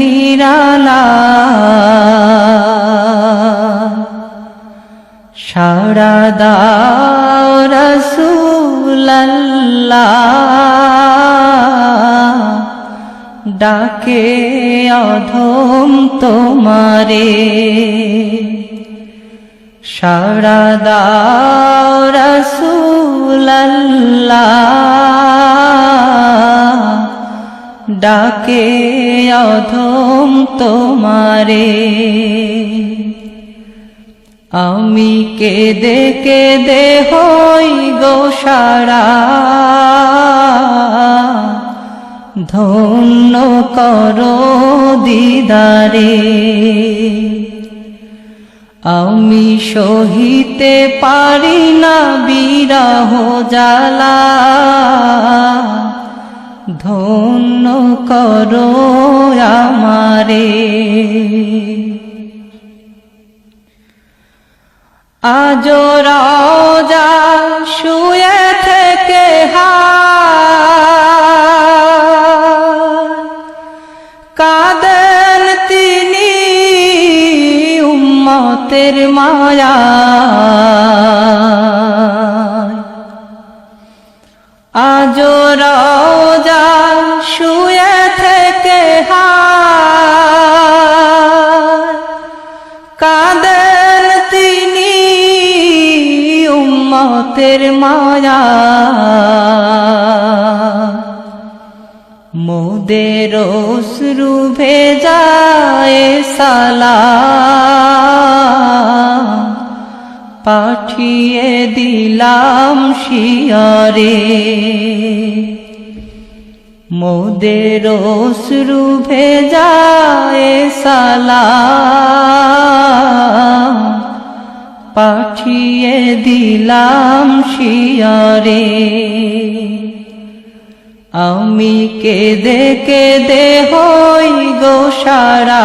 নিরালা। সারা দাও রসুল্লাহ ডাকে অধম তোমারে। সারা ডাকে অধম তোমারে। আমি কে কেদে কেদে হই গো সারা। ধন্য করো দিদারে। আমি সহিতে পারি না বিরহ জালা ধন্য করো আমারে। আজ রাজা শুয়ে থেকে কাদেন তিনি উম্মতের মায়া। আজ রাজা শুয়ে থেকে হায় তিনি উম্মতের মায়া। মোদের অশ্রু ভেজায় সালা। পাঠিয়ে দিলাম শিয়রে। মোদের অশ্রু ভেজায় সালা পাঠিয়ে দিলাম শিয়রে। আমি কেদে কেদে হই গো সারা।